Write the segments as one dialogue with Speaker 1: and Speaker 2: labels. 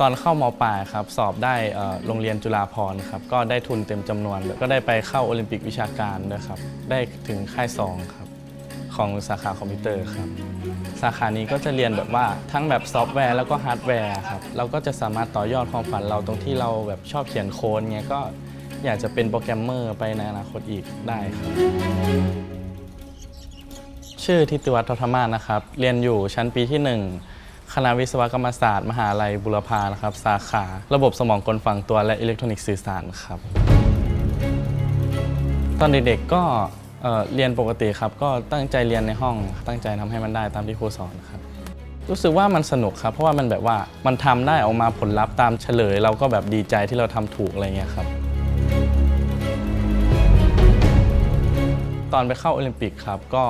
Speaker 1: ตอนเข้ามปลายครับสอบได้โรงเรียนจุฬาภร์ครับก็ได้ทุนเต็มจำนวนก็ได้ไปเข้าโอลิมปิกวิชาการด้วยครับได้ถึงค่ายสองครับของสาขาคอมพิวเตอร์ครับสาขานี้ก็จะเรียนแบบว่าทั้งแบบซอฟต์แวร์แล้วก็ฮาร์ดแวร์ครับเราก็จะสามารถต่อยอดความฝันเราตรงที่เราแบบชอบเขียนโค้ดเงี้ยก็อยากจะเป็นโปรแกรมเมอร์ไปในอนาคตอีกได้ครับ ชื่อทิติวัฒน์ทธมาศนะครับ เรียนอยู่ชั้นปีที่ 1 คณะวิศวกรรมศาสตร์ มหาลัยบุรพานะครับ สาขา ระบบสมองกลฝังตัวและอิเล็กทรอนิกส์สื่อสารครับ ตอนเด็กๆก็เอ่อเรียนปกติครับ ก็ตั้งใจเรียนในห้อง ตั้งใจทำให้มันได้ตามที่ครูสอนครับ รู้สึกว่ามันสนุกครับ เพราะว่ามันแบบว่ามันทำได้ออกมาผลลัพธ์ตามเฉลย เราก็แบบดีใจที่เราทำถูกอะไรเงี้ยครับ ตอนไปเข้าโอลิมปิกครับ ก็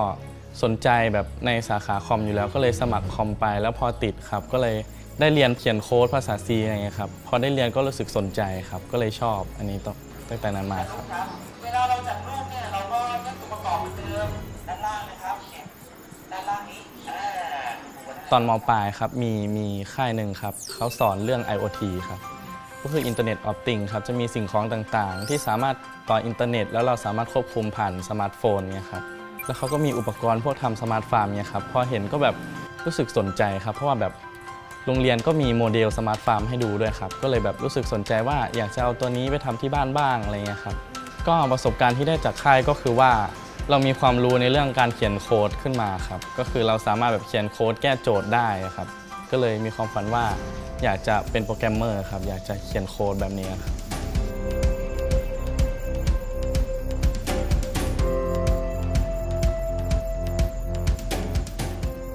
Speaker 1: สนใจแบบในสาขาคอมอยู่แล้ว ก็เลยสมัครคอมไป แล้วพอติดครับ ก็เลยได้เรียนเขียนโค้ดภาษา C อะไรเงี้ยครับ พอได้เรียนก็รู้สึกสนใจครับ ก็เลยชอบอันนี้ตั้งตั้งแต่นั้นมาครับ
Speaker 2: ครับ เวลาเราจัดรูปเนี่ยเราก็เลือกตัวประกอบเหมือนเดิมด้านล่างนะครับเนี่ยด้านล่างนี้อ่า
Speaker 1: ตอนมปลายครับมีมีค่ายหนึ่งครับเขาสอนเรื่อง IoT ครับก็คือ Internet of Things ครับ จะมีสิ่งของต่างๆ ที่สามารถต่ออินเทอร์เน็ต แล้วเราสามารถควบคุมผ่านสมาร์ทโฟนเนี่ยครับ แล้วเขาก็มีอุปกรณ์พวกทำสมาร์ทฟาร์มเนี่ยครับพอเห็นก็แบบรู้สึกสนใจครับ เพราะว่าแบบโรงเรียนก็มีโมเดลสมาร์ทฟาร์มให้ดูด้วยครับ ก็เลยแบบรู้สึกสนใจว่าอยากจะเอาตัวนี้ไปทำที่บ้านบ้างอะไรเงี้ยครับ ก็ประสบการณ์ที่ได้จากค่ายก็คือว่า เรามีความรู้ในเรื่องการเขียนโค้ดขึ้นมาครับ ก็คือเราสามารถแบบเขียนโค้ดแก้โจทย์ได้ครับ ก็เลยมีความฝันว่าอยากจะเป็นโปรแกรมเมอร์ครับ อยากจะเขียนโค้ดแบบนี้ครับ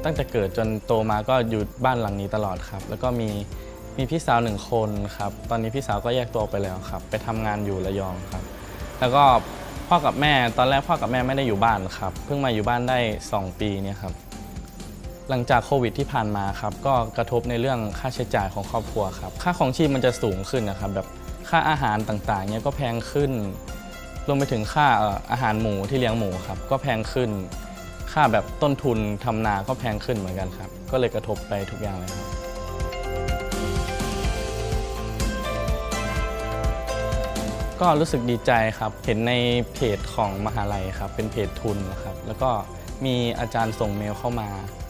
Speaker 1: ตั้งแต่เกิดจนโตมาก็อยู่บ้านหลังนี้ตลอดครับ แล้วก็มีมีพี่สาวหนึ่งคนครับ ตอนนี้พี่สาวก็แยกตัวไปแล้วครับ ไปทำงานอยู่ระยองครับ แล้วก็พ่อกับแม่ตอนแรกพ่อกับแม่ไม่ได้อยู่บ้านครับ เพิ่งมาอยู่บ้านได้ 2 ปีเนี่ยครับ หลังจากโควิดที่ผ่านมาครับ ก็กระทบในเรื่องค่าใช้จ่ายของครอบครัวครับ ค่าของชีพมันจะสูงขึ้นนะครับแบบค่าอาหารต่างๆเนี่ยก็แพงขึ้นรวมไปถึงค่าอาหารหมูที่เลี้ยงหมูครับก็แพงขึ้น ค่าแบบต้นทุนทำนาก็แพงขึ้นเหมือนกันครับ ก็เลยกระทบไปทุกอย่างเลยครับ ก็รู้สึกดีใจครับ เห็นในเพจของมหาลัยครับ เป็นเพจทุนนะครับ แล้วก็มีอาจารย์ส่งเมลเข้ามา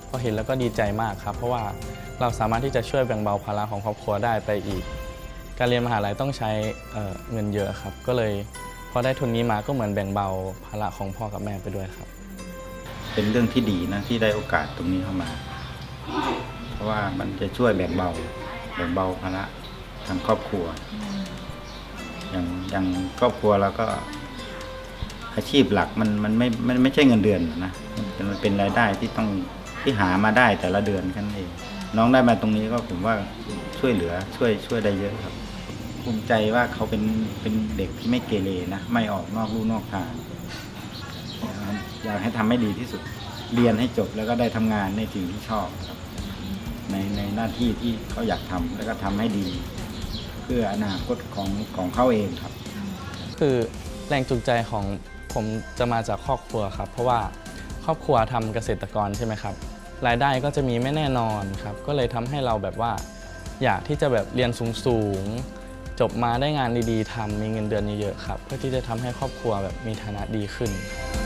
Speaker 1: ก็เห็นแล้วก็ดีใจมากครับ เพราะว่าเราสามารถที่จะช่วยแบ่งเบาภาระของครอบครัวได้ไปอีก การเรียนมหาลัยต้องใช้เเงินเยอะครับ ก็เลยพอได้ทุนนี้มาก็เหมือนแบ่งเบาภาระของพ่อกับแม่ไปด้วยครับ
Speaker 3: เป็นเรื่องที่ดีนะที่ได้โอกาสตรงนี้เข้ามา เพราะว่ามันจะช่วยแบ่งเบาแบ่งเบาภาระทางครอบครัว อย่างอย่างครอบครัวเราก็ อาชีพหลักมันมันไม่ไม่ไม่ใช่เงินเดือนนะมันเป็นมันเป็นรายได้ที่ต้องที่หามาได้แต่ละเดือนแค่นั้นเอง น้องได้มาตรงนี้ก็ผมว่าช่วยเหลือช่วยช่วยได้เยอะครับ ภูมิใจว่าเขาเป็นเป็นเด็กที่ไม่เกเรนะไม่ออกนอกลู่นอกทาง อยากให้ทำให้ดีที่สุด เรียนให้จบแล้วก็ได้ทำงานในสิ่งที่ชอบครับ ในในหน้าที่ที่เขาอยากทำแล้วก็ทำให้ดี เพื่ออนาคตของของเขาเองครับ
Speaker 1: คือแรงจูงใจของผมจะมาจากครอบครัวครับ เพราะว่าครอบครัวทำเกษตรกรใช่ไหมครับ รายได้ก็จะมีไม่แน่นอนครับ ก็เลยทำให้เราแบบว่า อยากที่จะแบบเรียนสูงๆจบมาได้งานดีๆทำมีเงินเดือนเยอะๆครับ เพื่อที่จะทำให้ครอบครัวแบบมีฐานะดีขึ้นครับ